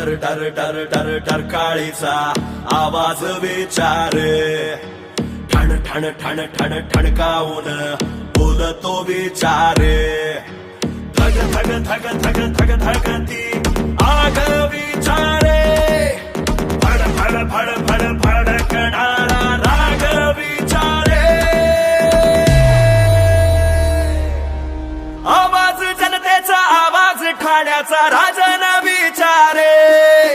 टर टर टर टर टर काळीचा आवाज विचार. ठण ठण ठण ठण ठणकावून बोलतो विचारे. थग थग थग थग थग धगती आग विचारे. फड फड फड फड फडकणारा राग विचारे. आवाज जनतेचा आवाज ठाण्याचा राजन विचारे.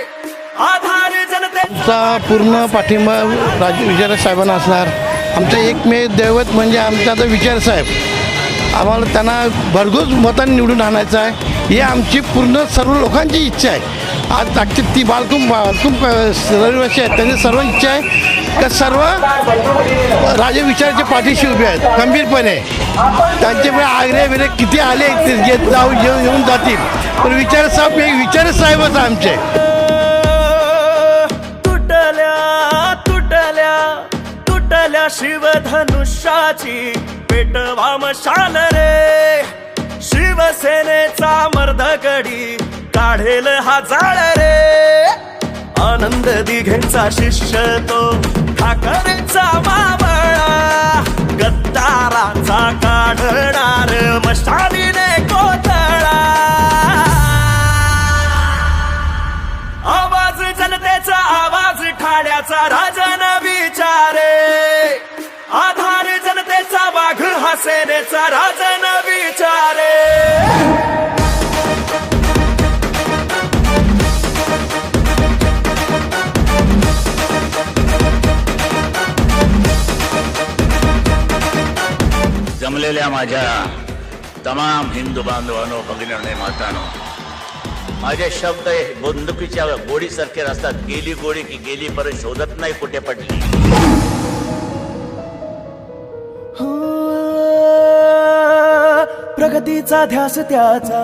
आधार जनतेचा पूर्ण पाठिंबा राज विचार साहेबांना असणार. आमचं एकमेव दैवत म्हणजे आमचा आता विचार साहेब. आम्हाला त्यांना भरघोस मतांनी निवडून आणायचं आहे. ही आमची पूर्ण सर्व लोकांची इच्छा आहे. आज अख्खी ती बालकुम बालकुम रहिवासी आहेत. त्यांची सर्व इच्छा आहे. का सर्व राजे विचाराचे पाठीशी उभे आहेत गंभीरपणे. त्यांचे पण आग्रे बिरे किती आले ते जाऊ येऊन येऊन जातील. पण विचार साहेब हे विचार साहेबच आमचे. तुटल्या तुटल्या तुटल्या शिवधनुष्याची पेटवा मशाल रे. शिवसेनेचा मर्दगडी काढेल हा जाळ रे. आनंद दिघेंचा शिष्य तो ठाकरेचा मावळा. गद्दारांचा काढणार मशालीने कोतळा. आवाज जनतेचा आवाज ठाण्याचा राजन विचारे. आधार जनतेचा वाघ हा सेनेचा जमलेल्या माझ्या तमाम हिंदू बांधवांनो भगिनी मातानो माझे शब्द हे बंदुकीच्या गोडीसारखे असतात गेली गोडी की गेली परत शोधत नाही कुठे पडली. प्रगतीचा ध्यास त्याचा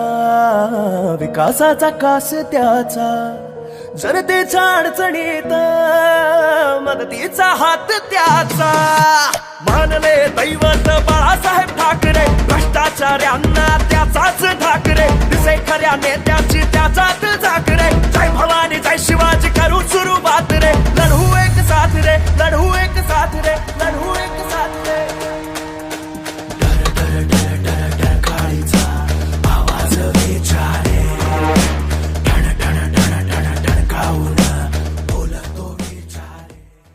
विकासाचा कास त्याचा. जनतेच्या अडचणीत मदतीचा हात त्याचा. मानले दैवत बास down, down, down.